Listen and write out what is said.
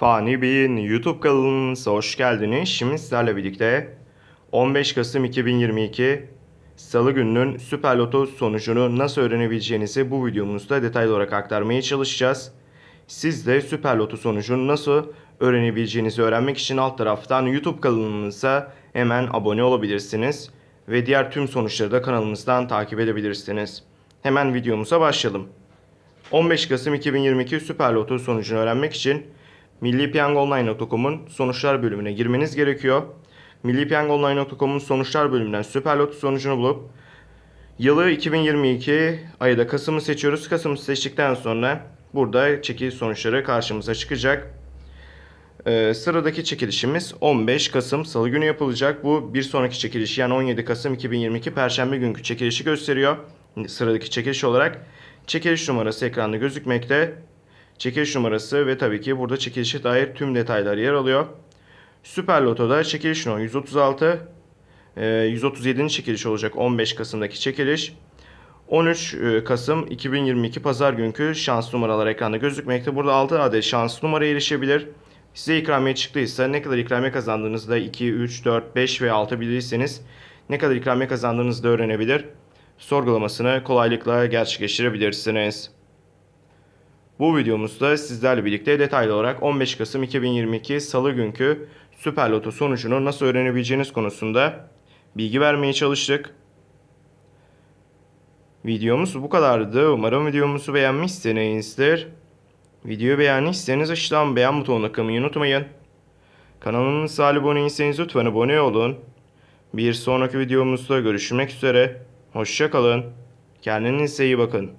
Fani Bey'in YouTube kanalınıza hoş geldiniz. Şimdi sizlerle birlikte 15 Kasım 2022 Salı gününün Süper Loto sonucunu nasıl öğrenebileceğinizi bu videomuzda detaylı olarak aktarmaya çalışacağız. Siz de Süper Loto sonucunu nasıl öğrenebileceğinizi öğrenmek için alt taraftan YouTube kanalımıza hemen abone olabilirsiniz. Ve diğer tüm sonuçları da kanalımızdan takip edebilirsiniz. Hemen videomuza başlayalım. 15 Kasım 2022 Süper Loto sonucunu öğrenmek için millipiyangoonline.com'un sonuçlar bölümüne girmeniz gerekiyor. millipiyangoonline.com'un sonuçlar bölümünden Süper Loto sonucunu bulup yılı 2022 ayı da Kasım'ı seçiyoruz. Kasım'ı seçtikten sonra burada çekiliş sonuçları karşımıza çıkacak. Ee, sıradaki çekilişimiz 15 Kasım Salı günü yapılacak. Bu bir sonraki çekiliş yani 17 Kasım 2022 Perşembe günkü çekilişi gösteriyor. Sıradaki çekiliş olarak çekiliş numarası ekranda gözükmekte. Çekiliş numarası ve tabii ki burada çekilişe dair tüm detaylar yer alıyor. Süper Loto'da çekiliş numara 136, e, 137. çekiliş olacak 15 Kasım'daki çekiliş. 13 e, Kasım 2022 Pazar günkü şans numaralar ekranda gözükmekte. Burada 6 adet şans numara erişebilir. Size ikramiye çıktıysa ne kadar ikramiye kazandığınızda 2, 3, 4, 5 ve 6 bilirseniz ne kadar ikramiye kazandığınızı da öğrenebilir. Sorgulamasını kolaylıkla gerçekleştirebilirsiniz. Bu videomuzda sizlerle birlikte detaylı olarak 15 Kasım 2022 Salı günkü Süper Loto sonucunu nasıl öğrenebileceğiniz konusunda bilgi vermeye çalıştık. Videomuz bu kadardı. Umarım videomuzu beğenmişsinizdir. Videoyu beğendiyseniz aşağıdan beğen butonuna kılmayı unutmayın. Kanalımıza abone değilseniz lütfen abone olun. Bir sonraki videomuzda görüşmek üzere. Hoşçakalın. Kendinize iyi bakın.